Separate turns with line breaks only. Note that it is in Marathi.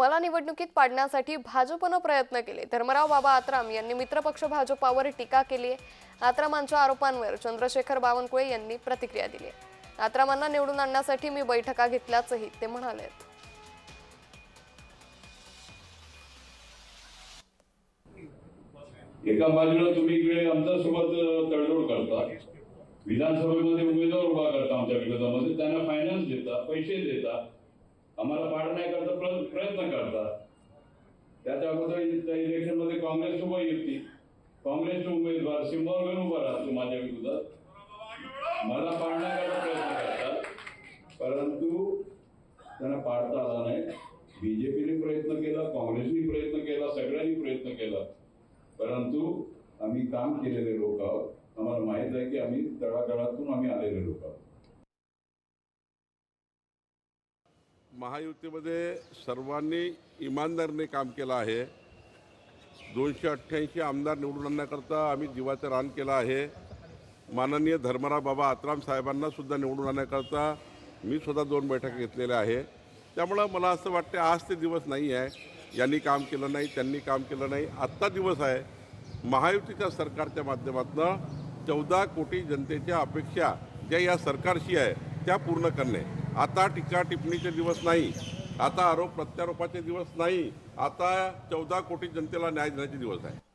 मला निवडणुकीत पाडण्यासाठी भाजपनं प्रयत्न केले. धर्मराव बाबा आत्राम यांनी मित्रपक्ष भाजपावर टीका केली आहे. आत्रामांच्या आरोपांवर चंद्रशेखर बावनकुळे यांनी प्रतिक्रिया दिली आत्रामांना निवडून आणण्यासाठी मी बैठका घेतल्याचंही ते म्हणाले
एका बाजूला तुम्ही इकडे आमच्यासोबत तडजोड करता. विधानसभेमध्ये उमेदवार उभा करता आमच्या विरोधामध्ये. त्यांना फायनान्स देता पैसे देता. आम्हाला पाठ नाही करता प्रयत्न करतात. त्याच्या अगोदर त्या इलेक्शनमध्ये काँग्रेस उभा येते काँग्रेसचे उमेदवार सिम्बॉल उभा राहतो माझ्या विरोधात मला पाडण्याचा प्रयत्न करतात. परंतु त्यांना पाडता आला नाही. बीजेपीने प्रयत्न केला काँग्रेसने प्रयत्न केला सगळ्यांनी प्रयत्न केला. परंतु आम्ही काम केलेले लोक आहोत. आम्हाला माहीत आहे की आम्ही तळागाळातून आम्ही आलेले लोक आहोत.
महायुतीमध्ये सर्वांनी इमानदारीने काम केलं आहे. दोनशे अठ्ठ्याऐंशी आमदार निवडून आणण्याकरता आम्ही जीवाचं रान केलं आहे. माननीय धर्मराव बाबा आत्राम साहेबांनासुद्धा निवडून आणण्याकरता मी सुद्धा दोन बैठका घेतलेल्या आहे त्यामुळं मला असं वाटतं आज ते दिवस नाही आहे. यांनी काम केलं नाही त्यांनी काम केलं नाही. आत्ता दिवस आहे. महायुतीच्या सरकारच्या माध्यमातून चौदा कोटी जनतेच्या अपेक्षा ज्या या सरकारशी आहे त्या पूर्ण करणे. आता टीका टिप्पणीचे दिवस नाही आता आरोप प्रत्यारोपाचे दिवस नाही आता चौदा कोटी जनतेला न्याय देण्याचे दिवस आहे.